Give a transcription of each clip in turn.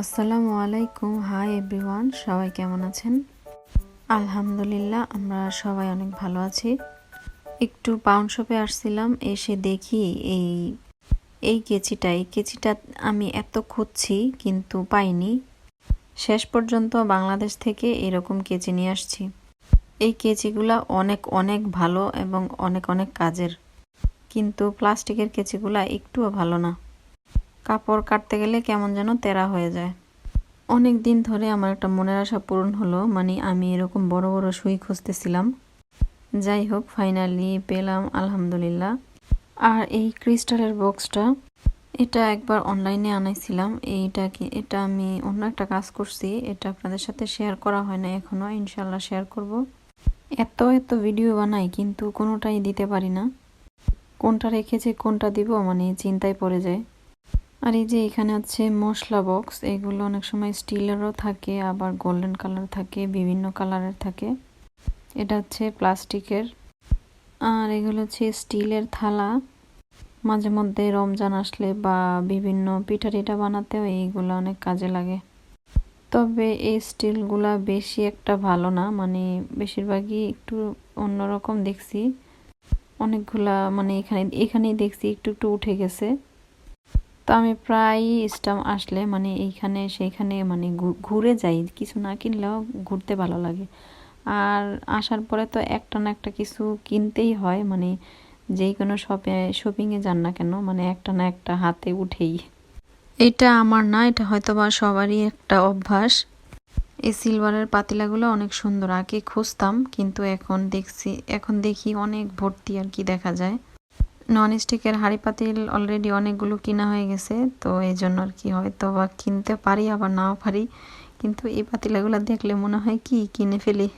আসসালামু আলাইকুম। Hi everyone সবাই কেমন আছেন? আলহামদুলিল্লাহ, আমরা সবাই অনেক ভালো আছি। একটু পাউন্ড শপে আসছিলাম, এসে দেখি এই এই কেচিটা এই কেচিটা আমি এত খুঁজছি কিন্তু পাইনি। শেষ পর্যন্ত বাংলাদেশ থেকে এরকম কেচি নিয়ে আসছি। এই কেচিগুলা অনেক অনেক ভালো এবং অনেক অনেক কাজের। কিন্তু প্লাস্টিকের কেচিগুলা একটুও ভালো না। কাপড় কাটতে গেলে কেমন যেন তেরা হয়ে যায়। অনেক দিন ধরে আমার একটা মনের আশা পূরণ হলো মানে আমি এরকম বড় বড় সুই খুঁজতেছিলাম। যাই হোক ফাইনালি পেলাম, আলহামদুলিল্লাহ। আর এই ক্রিস্টালের বক্সটা, এটা একবার অনলাইনে আনাইছিলাম। এইটা কি, এটা আমি অন্য একটা কাজ করছি, এটা আপনাদের সাথে শেয়ার করা হয় না এখনও ইনশাল্লাহ শেয়ার করব। এত এত ভিডিও বানাই, কিন্তু কোনোটাই দিতে পারি না। কোনটা রেখেছে, কোনটা দিব মানে চিন্তায় পড়ে যায়। আর এই যে এখানে আছে মশলা বক্স, এগুলো অনেক সময় স্টিলেরও থাকে, আবার গোল্ডেন কালার থাকে, বিভিন্ন কালারের থাকে। এটা হচ্ছে প্লাস্টিকের। আর এগুলো হচ্ছে স্টিলের থালা। মাঝে মধ্যে রমজান আসলে বা বিভিন্ন পিঠা টিঠা বানাতেও এইগুলো অনেক কাজে লাগে। তবে এই স্টিলগুলা বেশি একটা ভালো না মানে বেশিরভাগই একটু অন্যরকম দেখছি। অনেকগুলা মানে এখানে, এখানেই দেখছি, একটু একটু উঠে গেছে। তো আমি প্রায় স্টাম আসলে মানে এইখানে সেইখানে মানে ঘুরে যাই। কিছু না কিনলেও ঘুরতে ভালো লাগে। আর আসার পরে তো একটা না একটা কিছু কিনতেই হয়। মানে যেই কোনো শপে শপিংয়ে যান না কেন মানে একটা না একটা হাতে উঠেই। এটা আমার না, এটা হয়তো বা সবারই একটা অভ্যাস। এই সিলভারের পাতিলাগুলো অনেক সুন্দর। আগে খুঁজতাম, কিন্তু এখন দেখছি, এখন দেখি অনেক ভর্তি আর কি দেখা যায়। নন স্টিকের হাঁড়ি পাতিল অলরেডি অনেকগুলো কিনা হয়ে গেছে, তো এই জন্য আর কি হয়তো বা কিনতে পারি, আবার নাও পারি। কিন্তু এই পাতিলাগুলো দেখলে মনে হয় কি, কিনে ফেলি।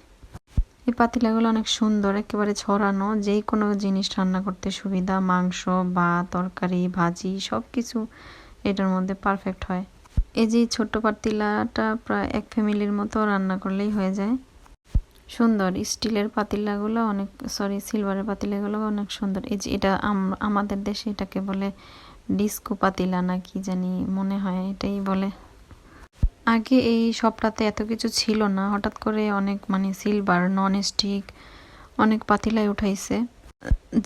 এই পাতিলাগুলো অনেক সুন্দর, একেবারে ছড়ানো যে কোনো জিনিস রান্না করতে সুবিধা, মাংস, বা তরকারি, ভাজি সব কিছু এটার মধ্যে পারফেক্ট হয়। এই যে ছোট্ট পাতিলাটা প্রায় এক ফ্যামিলির মতো রান্না করলেই হয়ে যায়। সুন্দর। স্টিলের পাতিলাগুলো অনেক সরি সিলভারের পাতিলাগুলো অনেক সুন্দর। এই যে এটা আমাদের দেশে এটাকে বলে ডিস্কো পাতিলা না কি জানি মনে হয় এটাই বলে। আগে এই সবটাতে এত কিছু ছিল না। হঠাৎ করে অনেক মানে সিলভার নন স্টিক অনেক পাতিলাই উঠাইছে।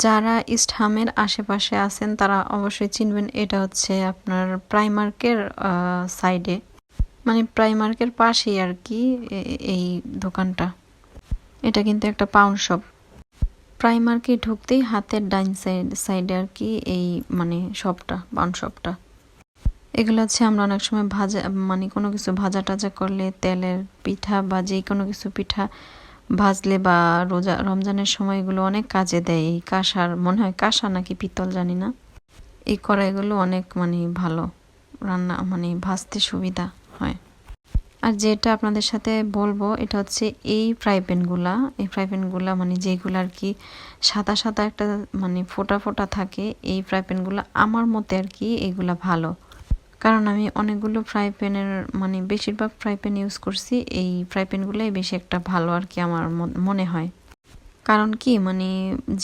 যারা ইস্টহামের আশেপাশে আছেন তারা অবশ্যই চিনবেন এটা হচ্ছে আপনার প্রাইমার্কের সাইডে মানে প্রাইমার্কের পাশেই আর কি এই দোকানটা। এটা কিন্তু একটা পাউন্ড শপ প্রাইমার্কে ঢুকতেই হাতের ডাইন সাইড সাইডে আর কি এই মানে শপটা পাউন্ড শপটা এগুলো হচ্ছে আমরা অনেক সময় ভাজা মানে কোনো কিছু ভাজা টাজা করলে তেলের পিঠা বা যে কোনো কিছু পিঠা ভাজলে বা রোজা, রমজানের সময় এগুলো অনেক কাজে দেয়। এই কাঁসার, মনে হয় কাঁসা নাকি পিতল জানি না। এই কড়াইগুলো অনেক মানে ভালো, রান্না মানে ভাজতে সুবিধা হয়। আর যেটা আপনাদের সাথে বলব, এটা হচ্ছে এই ফ্রাই প্যানগুলা এই ফ্রাই প্যানগুলা মানে যেগুলো আর কি সাদা সাদা একটা মানে ফোটা ফোটা থাকে, এই ফ্রাই প্যানগুলো আমার মতে আর কি এগুলা ভালো। কারণ আমি অনেকগুলো ফ্রাই প্যানের মানে বেশিরভাগ ফ্রাই প্যান ইউজ করছি, এই ফ্রাই প্যানগুলোই বেশি একটা ভালো আর কি আমার মনে হয়। কারণ কি মানে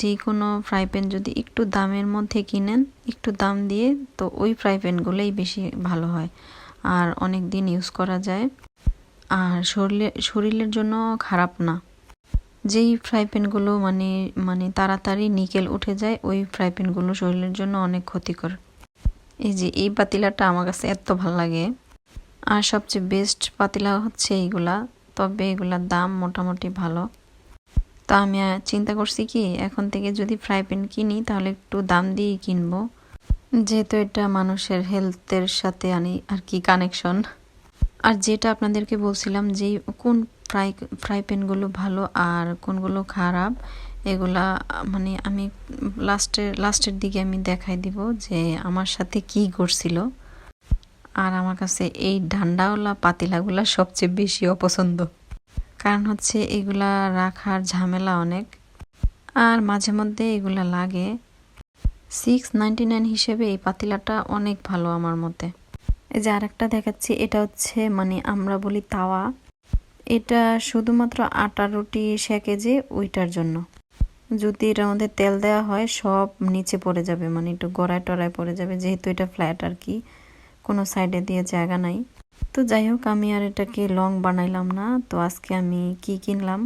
যে কোনো ফ্রাই প্যান যদি একটু দামের মধ্যে কিনেন, একটু দাম দিয়ে, তো ওই ফ্রাই প্যানগুলোই বেশি ভালো হয়। আর অনেক দিন ইউজ করা যায়। আর শরীরে, শরীরের জন্য খারাপ না। যেই ফ্রাই প্যানগুলো মানে মানে তাড়াতাড়ি নিকেল উঠে যায়, ওই ফ্রাই প্যানগুলো শরীরের জন্য অনেক ক্ষতিকর। এই যে, এই পাতিলাটা আমার কাছে এত ভালো লাগে। আর সবচেয়ে বেস্ট পাতিলা হচ্ছে এইগুলা, তবে এগুলার দাম মোটামুটি ভালো। তা আমি চিন্তা করছি কি, এখন থেকে যদি ফ্রাই প্যান কিনি, তাহলে একটু দাম দিয়েই কিনবো। যেহেতু এটা মানুষের হেলথের সাথে আনি, আর কি কানেকশন আর যেটা আপনাদেরকে বলছিলাম যে কোন ফ্রাই ফ্রাই প্যানগুলো ভালো আর কোনগুলো খারাপ, এগুলা মানে আমি লাস্টের লাস্টের দিকে আমি দেখাই দিব যে আমার সাথে কি করছিল আর আমার কাছে এই ঢান্ডাওয়ালা পাতিলাগুলা সবচেয়ে বেশি অপছন্দ। কারণ হচ্ছে এগুলা রাখার ঝামেলা অনেক। আর মাঝে মধ্যে এগুলা লাগে। সিক্স নাইনটি নাইন হিসেবে এই পাতিলাটা অনেক ভালো আমার মতে। এই যে আরেকটা দেখাচ্ছি, এটা হচ্ছে মানে আমরা বলি তাওয়া। এটা শুধুমাত্র আটা, রুটি, সেকে যে ওইটার জন্য। যদি এটার মধ্যে তেল দেওয়া হয়, সব নিচে পড়ে যাবে মানে একটু গড়ায় টড়ায় পড়ে যাবে। যেহেতু এটা ফ্ল্যাট আর কি, কোনো সাইডে দিয়ে জায়গা নাই। তো যাই হোক, আমি আর এটাকে লং বানাইলাম না, তো আজকে আমি কি কিনলাম?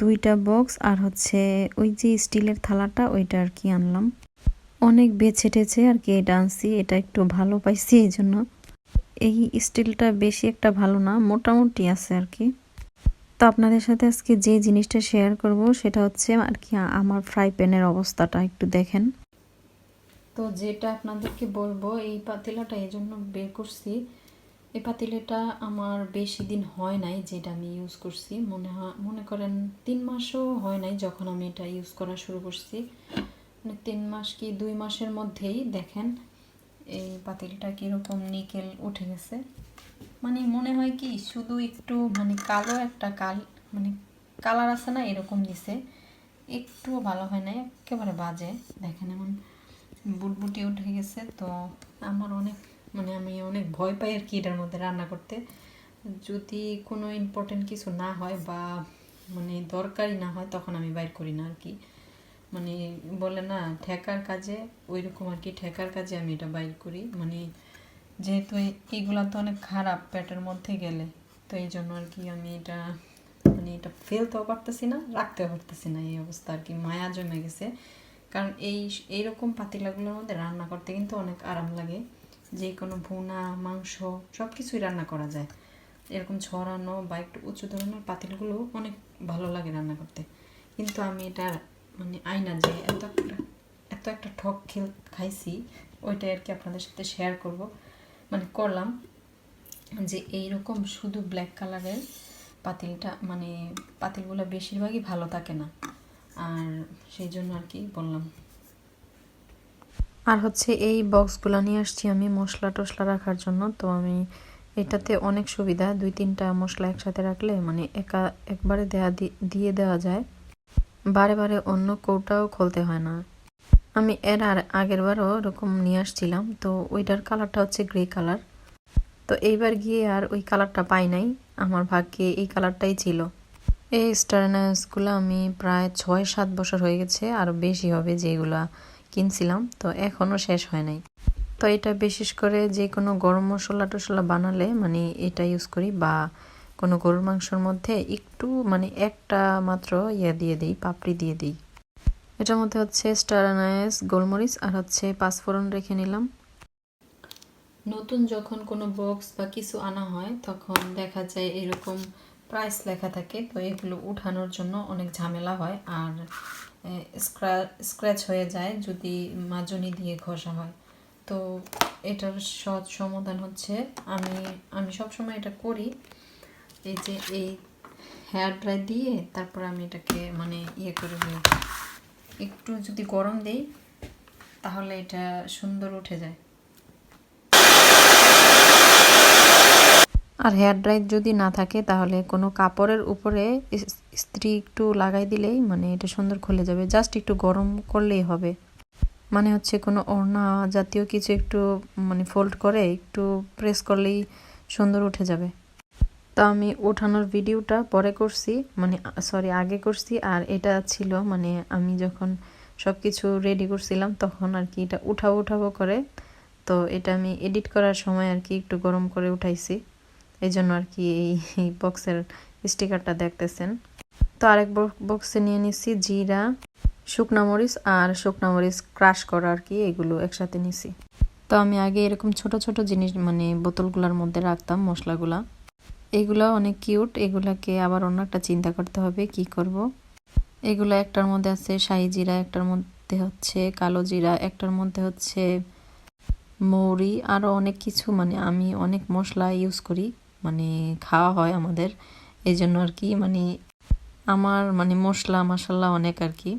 দুইটা বক্স আর হচ্ছে ওই যে স্টিলের থালাটা, ওইটা আর কি আনলাম। অনেক বেছে টেছে আর কি, এটা আনছি, এটা একটু ভালো পাইছি এই জন্য এই স্টিলটা বেশি একটা ভালো না, মোটামুটি আছে আর কি। তো আপনাদের সাথে আজকে যে জিনিসটা শেয়ার করব সেটা হচ্ছে আর কি আমার ফ্রাই প্যানের অবস্থাটা, একটু দেখেন। তো যেটা আপনাদেরকে বলব, এই পাতিলাটা এই জন্য বের করছি। এই পাতিলাটা আমার বেশি দিন হয় নাই যেটা আমি ইউজ করছি। মনে হয়, মনে করেন তিন মাসও হয় নাই যখন আমি এটা ইউজ করা শুরু করছি। মানে তিন মাস কি দুই মাসের মধ্যেই দেখেন এই পাতিলটা কীরকম নিকেল উঠে গেছে। মানে মনে হয় কি শুধু একটু মানে কালো একটা কাল মানে কালার আছে না এরকম দিছে। একটুও ভালো হয় না একেবারে বাজে। দেখেন এমন বুটবুটি উঠে গেছে, তো আমার অনেক মানে আমি অনেক ভয় পাই আর কি এটার মধ্যে রান্না করতে। যদি কোনো ইম্পর্টেন্ট কিছু না হয় বা মানে দরকারি না হয়, তখন আমি বাইর করি না আর কি। মানে বলে না, ঠেকার কাজে ওই রকম আর কি ঠেকার কাজে আমি এটা বাইর করি। মানে যেহেতু এইগুলো তো অনেক খারাপ পেটের মধ্যে গেলে। তো এই জন্য আর কি আমি এটা মানে এটা ফেলতেও পারতেছি না, রাখতেও পারতেছি না এই অবস্থা আর কি। মায়া জমে গেছে। কারণ এই, এইরকম পাতিলাগুলোর মধ্যে রান্না করতে কিন্তু অনেক আরাম লাগে। যে কোনো ভুনা, মাংস সব কিছুই রান্না করা যায়। এরকম ছড়ানো বা একটু উঁচু ধরনের পাতিলগুলো অনেক ভালো লাগে রান্না করতে। কিন্তু আমি এটা মানে আয়না যে এত একটা এত একটা ঠক খেল খাইছি, ওইটাই আর কি আপনাদের সাথে শেয়ার করব। মানে করলাম যে এইরকম শুধু ব্ল্যাক কালারের পাতিলটা মানে পাতিলগুলো বেশিরভাগই ভালো থাকে না। আর সেই জন্য আর কি বললাম। আর হচ্ছে এই বক্সগুলো নিয়ে আসছি আমি মশলা টশলা রাখার জন্য। তো আমি এটাতে অনেক সুবিধা, দুই তিনটা মশলা একসাথে রাখলে মানে একা একবারে দেয়া দিয়ে দেওয়া যায়। বারে বারে অন্য কৌটাও খুলতে হয় না। আমি এর আর আগের বারও এরকম নিয়ে আসছিলাম, তো ওইটার কালারটা হচ্ছে গ্রে কালার। তো এইবার গিয়ে আর ওই কালারটা পাই নাই, আমার ভাগ্যে এই কালারটাই ছিল। এই স্টারনাসগুলো আমি প্রায় ছয় সাত বছর হয়ে গেছে আর বেশি হবে যেগুলা কিনছিলাম, তো এখনও শেষ হয় নাই। তো এটা বিশেষ করে যে কোনো গরম মশলা টশলা বানালে মানে এটা ইউজ করি বা কোনো গরুর মাংসর মধ্যে একটু মানে একটা মাত্র ইয়ে দিয়ে দিই, পাপড়ি দিয়ে দিই। এটার মধ্যে হচ্ছে স্টারানাইস গোলমরিচ আর হচ্ছে পাঁচফোড়ন রেখে নিলাম। নতুন যখন কোনো বক্স বা কিছু আনা হয়, তখন দেখা যায় এরকম প্রাইস লেখা থাকে। তো এগুলো উঠানোর জন্য অনেক ঝামেলা হয় আর স্ক্র্যাচ হয়ে যায় যদি মাজনি দিয়ে ঘষা হয়। তো এটার সৎ সমাধান হচ্ছে আমি আমি সবসময় এটা করি। এই যে এই হেয়ার ড্রাই দিয়ে তারপর আমি এটাকে মানে ইয়ে করে দিই। একটু যদি গরম দিই, তাহলে এটা সুন্দর উঠে যায়। আর হেয়ার ড্রাই যদি না থাকে, তাহলে কোনো কাপড়ের উপরে স্ত্রী একটু লাগাই দিলেই মানে এটা সুন্দর খুলে যাবে। জাস্ট একটু গরম করলেই হবে। মানে হচ্ছে কোনো ওড়না জাতীয় কিছু একটু মানে ফোল্ড করে একটু প্রেস করলেই সুন্দর উঠে যাবে। তো আমি ওঠানোর ভিডিওটা পরে করছি মানে সরি আগে করছি, আর এটা ছিল মানে আমি যখন সব কিছু রেডি করছিলাম তখন আর কি এটা উঠাবো উঠাবো করে, তো এটা আমি এডিট করার সময় আর কি একটু গরম করে উঠাইছি। এই জন্য আর কি এই বক্সের স্টিকারটা দেখতেছেন। তো আরেক বক্সে নিয়ে নিছি জিরা, শুকনা মরিচ আর শুকনা মরিচ ক্রাশ করা আর কি, এগুলো একসাথে নিছি। তো আমি আগে এরকম ছোট ছোট জিনিস মানে বোতলগুলোর মধ্যে রাখতাম মশলাগুলা। এগুলো অনেক কিউট, এগুলাকে আবার অন্য একটা চিন্তা করতে হবে, কি করব। এগুলো একটার মধ্যে আছে শাহি জিরা, একটার মধ্যে হচ্ছে কালো জিরা, একটার মধ্যে হচ্ছে মৌরি আরও অনেক কিছু মানে আমি অনেক মশলা ইউজ করি মানে খাওয়া হয় আমাদের এই জন্য আর কি মানে আমার মানে মশলা মশলা অনেক আর কি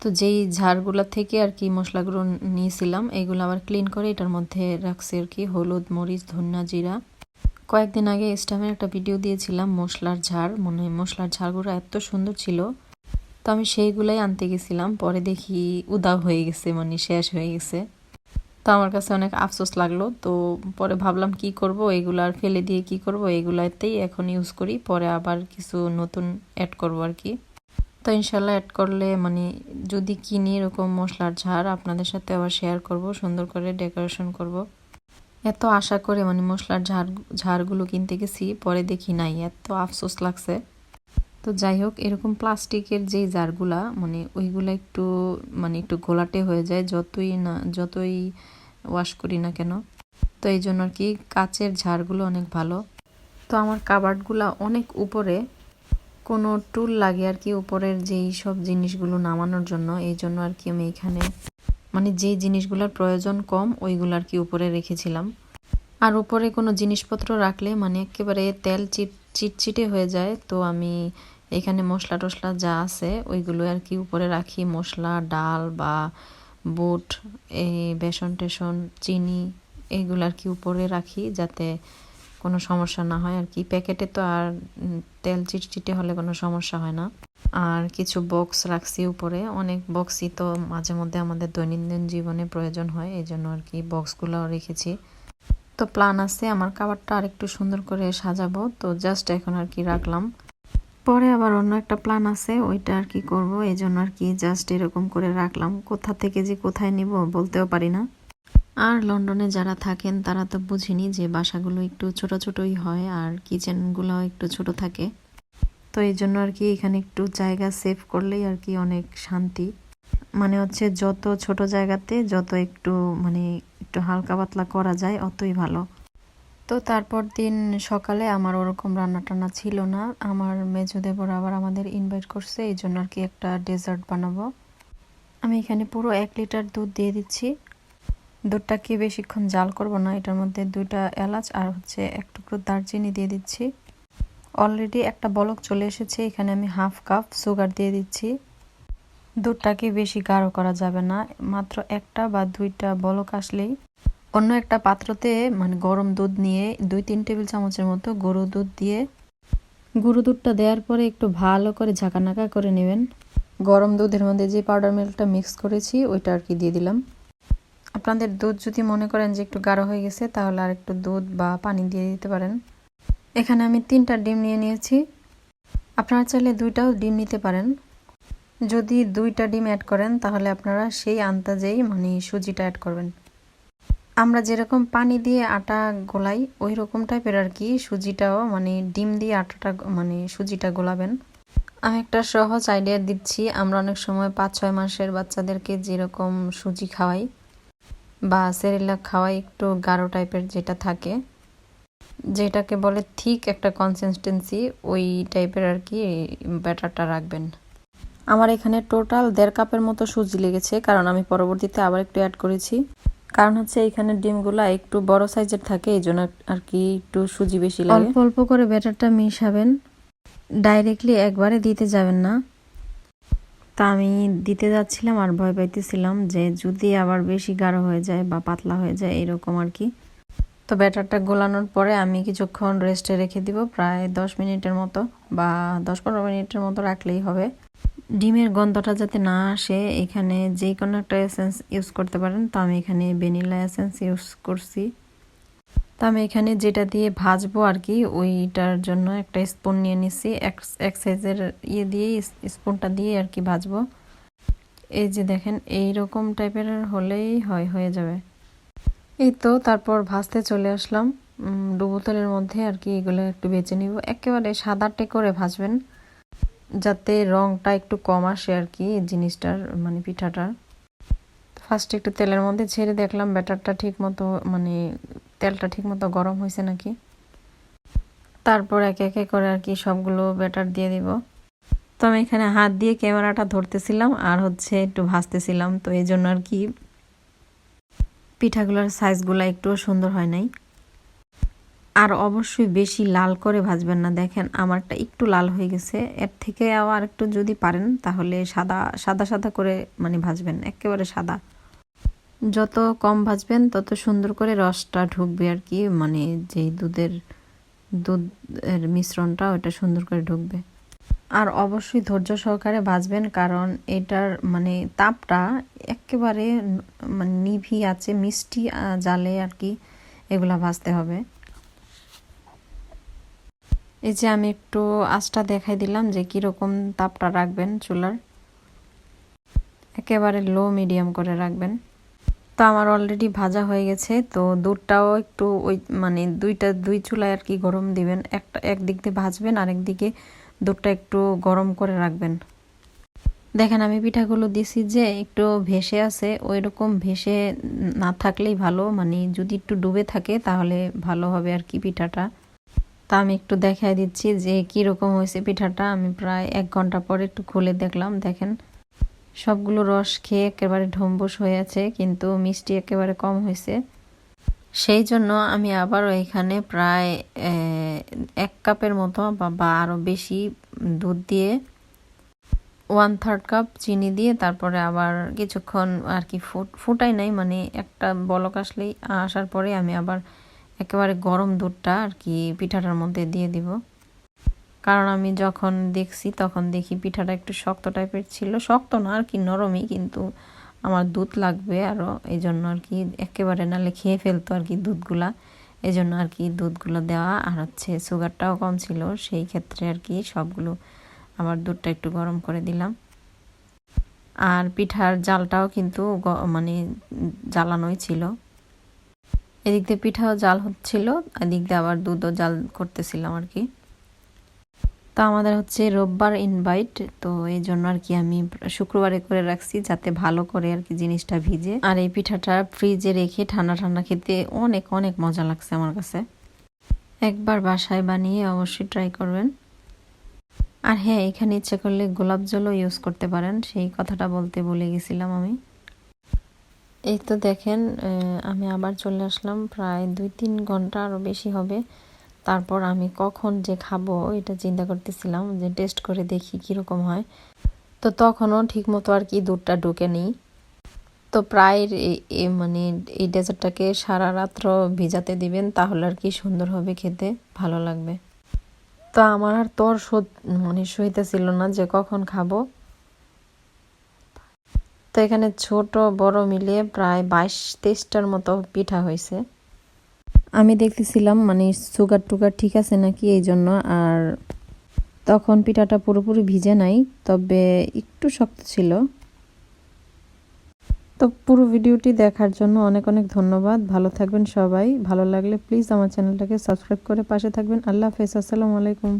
তো যেই ঝাড়গুলা থেকে আর কি মশলাগুলো নিয়েছিলাম, এগুলো আবার ক্লিন করে এটার মধ্যে রাখছি আর কি, হলুদ, মরিচ, ধন্যা জিরা কয়েকদিন আগে ইনস্টাগ্রামে একটা ভিডিও দিয়েছিলাম, মশলার ঝাড় মনে হয় মশলার ঝাড়গুলো এত সুন্দর ছিল। তো আমি সেইগুলাই আনতে গেছিলাম, পরে দেখি উদাও হয়ে গেছে মানে শেষ হয়ে গেছে। তো আমার কাছে অনেক আফসোস লাগল, তো পরে ভাবলাম কি করব, এগুলো আর ফেলে দিয়ে কি করব, এগুলাতেই এখন ইউজ করি, পরে আবার কিছু নতুন অ্যাড করব আর কি। তো ইনশাল্লাহ অ্যাড করলে মানে যদি কিনি এরকম মশলার ঝাড় আপনাদের সাথে আবার শেয়ার করব, সুন্দর করে ডেকোরেশন করব। এত আশা করে মানে মশলার ঝাড়, ঝাড়গুলো কিনতে গেছি, পরে দেখি নাই, এত আফসোস লাগছে। তো যাই হোক, এরকম প্লাস্টিকের যে জারগুলা মানে ওইগুলো একটু মানে একটু ঘোলাটে হয়ে যায়, যতই না, যতই ওয়াশ করি না কেন। তো এই জন্য আর কি কাচের ঝাড়গুলো অনেক ভালো। তো আমার কাবার্ডগুলা অনেক উপরে, কোনো টুল লাগে আর কি উপরের যেই সব জিনিসগুলো নামানোর জন্য, এই জন্য আর কি আমি এখানে মানে যে জিনিসগুলোর প্রয়োজন কম ওইগুলো আর কি উপরে রেখেছিলাম। আর উপরে কোনো জিনিসপত্র রাখলে মানে একেবারে তেল চিট, চিটচিটে হয়ে যায়, তো আমি এখানে মশলা টশলা যা আছে, ওইগুলো আর কি উপরে রাখি। মশলা, ডাল বা বুট, এই বেসন টেসন, চিনি এইগুলো আর কি উপরে রাখি যাতে কোনো সমস্যা না হয় আর কি। প্যাকেটে তো আর তেল চিটচিটে হলে কোনো সমস্যা হয় না। আর কিছু বক্স রাখছি উপরে। অনেক বক্সই তো মাঝে মধ্যে আমাদের দৈনন্দিন জীবনে প্রয়োজন হয়, এই জন্য আর কি বক্সগুলোও রেখেছি। তো প্ল্যান আছে, আমার খাবারটা আরেকটু সুন্দর করে সাজাবো। তো জাস্ট এখন আর কি রাখলাম। পরে আবার অন্য একটা প্ল্যান আছে, ওইটা আর কি করব। এই জন্য আর কি জাস্ট এরকম করে রাখলাম। কোথা থেকে যে কোথায় নিব বলতেও পারি না। আর লন্ডনে যারা থাকেন, তারা তো বুঝিনি যে বাসাগুলো একটু ছোট ছোটই হয় আর কিচেনগুলো একটু ছোট থাকে। তো এই জন্য আর কি এখানে একটু জায়গা সেভ করলেই আর কি অনেক শান্তি। মানে হচ্ছে যত ছোট জায়গাতে যত একটু মানে একটু হালকা পাতলা করা যায় অতই ভালো। তো তারপর দিন সকালে আমার ওরকম রান্না টান্না ছিল না। আমার মেজো দেবর আবার আমাদের ইনভাইট করছে, এই জন্য আর কি একটা ডেজার্ট বানাবো। আমি এখানে পুরো এক লিটার দুধ দিয়ে দিচ্ছি। দুধটাকে বেশিক্ষণ জাল করব না, এটার মধ্যে দুইটা এলাচ আর হচ্ছে এক টুকরো দারচিনি দিয়ে দিচ্ছি। অলরেডি একটা বলক চলে এসেছে, এখানে আমি হাফ কাপ সুগার দিয়ে দিচ্ছি। দুধটাকে বেশি গাঢ় করা যাবে না, মাত্র একটা বা দুইটা বলক আসলেই। অন্য একটা পাত্রতে মানে গরম দুধ নিয়ে দুই তিন টেবিল চামচের মতো গরু দুধ দিয়ে গরু দুধটা দেওয়ার পরে একটু ভালো করে ঝাঁকানাকা করে নেবেন। গরম দুধের মধ্যে যে পাউডার মিল্কটা মিক্স করেছি, ওইটা আর কি দিয়ে দিলাম। আপনাদের দুধ যদি মনে করেন যে একটু গাঢ় হয়ে গেছে, তাহলে আর একটু দুধ বা পানি দিয়ে দিতে পারেন। এখানে আমি তিনটা ডিম নিয়ে নিয়েছি। আপনারা চাইলে দুইটাও ডিম নিতে পারেন। যদি দুইটা ডিম অ্যাড করেন, তাহলে আপনারা সেই আন্দাজেই মানে সুজিটা অ্যাড করবেন। আমরা যেরকম পানি দিয়ে আটা গোলাই, ওই রকম টাইপের আর কি সুজিটাও মানে ডিম দিয়ে আটাটা মানে সুজিটা গোলাবেন। আমি একটা সহজ আইডিয়া দিচ্ছি। আমরা অনেক সময় পাঁচ ছয় মাসের বাচ্চাদেরকে যেরকম সুজি খাওয়াই, বা সেরেলাক খাওয়াই, একটু গাঢ় টাইপের যেটা থাকে। যেটাকে বলে থিক একটা কনসিস্টেন্সি ওই টাইপের আর কি ব্যাটারটা রাখবেন। আমার এখানে টোটাল দেড় কাপের মতো সুজি লেগেছে, কারণ আমি পরবর্তীতে আবার একটু অ্যাড করেছি। কারণ হচ্ছে এখানে ডিমগুলা একটু বড় সাইজের থাকে, এই জন্য আর কি একটু সুজি বেশি লাগে। অল্প অল্প করে ব্যাটারটা মিশাবেন। ডাইরেক্টলি একবারে দিতে যাবেন না। তা আমি দিতে যাচ্ছিলাম আর ভয় পাইতেছিলাম যে যদি আবার বেশি গাঢ় হয়ে যায় বা পাতলা হয়ে যায়, এরকম আর কি। তো ব্যাটারটা গোলানোর পরে আমি কিছুক্ষণ রেস্টে রেখে দিব, প্রায় দশ মিনিটের মতো বা দশ পনেরো মিনিটের মতো রাখলেই হবে। ডিমের গন্ধটা যাতে না আসে, এখানে যে কোনো একটা এসেন্স ইউজ করতে পারেন। তো আমি এখানে ভ্যানিলা এসেন্স ইউজ করছি। তো আমি এখানে যেটা দিয়ে ভাজবো আর কি, ওইটার জন্য একটা স্পুন নিয়ে নিছি। এক সাইজের ইয়ে দিয়ে স্পুনটা দিয়ে আর কি ভাজবো। এই যে দেখেন এই রকম টাইপের হলেই হয়, হয়ে যাবে। এই তো তারপর ভাজতে চলে আসলাম। ডুবো তেলের মধ্যে আর কি এগুলো একটু বেছে নিব। একেবারে সাদাটে করে ভাজবেন, যাতে রংটা একটু কম আসে আর কি জিনিসটার মানে পিঠাটার ফার্স্ট একটু তেলের মধ্যে ছেড়ে দেখলাম ব্যাটারটা ঠিক মতো মানে তেলটা ঠিক মতো গরম হয়েছে নাকি। তারপর একে একে করে আর কি সবগুলো ব্যাটার দিয়ে দিব। তো আমি এখানে হাত দিয়ে ক্যামেরাটা ধরতেছিলাম আর হচ্ছে একটু ভাজতেছিলাম। তো এই জন্য আর কি পিঠাগুলোর সাইজগুলো একটুও সুন্দর হয় নাই। আর অবশ্যই বেশি লাল করে ভাজবেন না। দেখেন, আমারটা একটু লাল হয়ে গেছে। এর থেকে আবার একটু যদি পারেন, তাহলে সাদা সাদা সাদা করে মানে ভাজবেন, একেবারে সাদা। যত কম ভাজবেন, তত সুন্দর করে রসটা ঢুকবে আর কি। মানে যেই দুধের দুধের মিশ্রণটা, ওটা সুন্দর করে ঢুকবে। আর অবশ্যই ধৈর্য সহকারে ভাজবেন কারণ এটার মানে তাপটা একেবারে মানে নিভি আছে, মিষ্টি জালে আর কি এগুলা ভাজতে হবে। এই যে আমি একটু আঁচটা দেখাই দিলাম যে কীরকম তাপটা রাখবেন চুলার। একেবারে লো মিডিয়াম করে রাখবেন। তো আমার অলরেডি ভাজা হয়ে গেছে, তো দুধটাও একটু ওই মানে দুইটা, দুই চুলায় আর কি গরম দিবেন। একটা, একদিক দিয়ে ভাজবেন আরেক দিকে দুধটা একটু গরম করে রাখবেন। দেখেন, আমি পিঠাগুলো দিছি যে একটু ভেসে আছে ওই রকম ভেসে না থাকলেই ভালো। মানে যদি একটু ডুবে থাকে, তাহলে ভালো হবে আর কি পিঠাটা। তা আমি একটু দেখাই দিচ্ছি যে কি রকম হয়েছে পিঠাটা। আমি প্রায় এক ঘণ্টা পরে একটু খুলে দেখলাম, দেখেন। সবগুলো রস খেয়ে একেবারে ঢম্বস হয়ে আছে, কিন্তু মিষ্টি একেবারে কম হয়েছে। সেই জন্য আমি আবারও এখানে প্রায় এক কাপের মতো বা আরও বেশি দুধ দিয়ে ওয়ান থার্ড কাপ চিনি দিয়ে তারপরে আবার কিছুক্ষণ আর কি ফুট, ফুটাই নাই মানে একটা বলক আসলেই আসার পরে আমি আবার একেবারে গরম দুধটা আর কি পিঠাটার মধ্যে দিয়ে দিব। কারণ আমি যখন দেখছি তখন দেখি পিঠাটা একটু শক্ত টাইপের ছিল, শক্ত না আর কি নরমই, কিন্তু আমার দুধ লাগবে আরও এই জন্য আর কি একেবারে নালে খেয়ে ফেলতো আর কি দুধগুলা। এই জন্য আর কি দুধগুলো দেওয়া, আর হচ্ছে সুগারটাও কম ছিল, সেই ক্ষেত্রে আর কি সবগুলো আবার দুধটা একটু গরম করে দিলাম। আর পিঠার জালটাও কিন্তু মানে জ্বালানোই ছিল। এদিক দিয়ে পিঠাও জাল হচ্ছিল, এদিক দিয়ে আবার দুধও জাল করতেছিলাম আর কি। তো আমাদের হচ্ছে রোববার ইনভাইট তো এই জন্য আর কি আমি শুক্রবারে করে রাখছি যাতে ভালো করে আর কি জিনিসটা ভিজে। আর এই পিঠাটা ফ্রিজে রেখে ঠান্ডা ঠান্ডা খেতে অনেক অনেক মজা লাগছে আমার কাছে। একবার বাসায় বানিয়ে অবশ্যই ট্রাই করবেন। আর হ্যাঁ এখানে ইচ্ছে করলে গোলাপ জলও ইউজ করতে পারেন, সেই কথাটা বলতে বলে গেছিলাম আমি। এই তো দেখেন আমি আবার চলে আসলাম, প্রায় দুই তিন ঘণ্টা আরও বেশি হবে। তারপর আমি কখন যে খাব এটা চিন্তা করতেছিলাম যে টেস্ট করে দেখি কীরকম হয়। তো তখনও ঠিক মতো আর কি দুধটা ঢুকে নিই। তো প্রায় মানে এই ডেজার্টটাকে সারা রাত্র ভিজাতে দিবেন তাহলে আর কি সুন্দর হবে খেতে, ভালো লাগবে। তো আমার আর তোর মানে সইতেছিল না যে কখন খাব। তো এখানে ছোট বড় মিলিয়ে প্রায় বাইশ তেইশটার মতো পিঠা হয়েছে। আমি দেখতেছিলাম মানে সুগার টুগার ঠিক আছে নাকি এই জন্য আর তখন পিঠাটা পুরোপুরি ভিজে নাই, তবে একটু শক্ত ছিল। তো পুরো ভিডিওটি দেখার জন্য অনেক অনেক ধন্যবাদ, ভালো থাকবেন সবাই, ভালো লাগলে প্লিজ আমার চ্যানেলটাকে সাবস্ক্রাইব করে পাশে থাকবেন, আল্লাহ হাফেজ, আসসালামু আলাইকুম।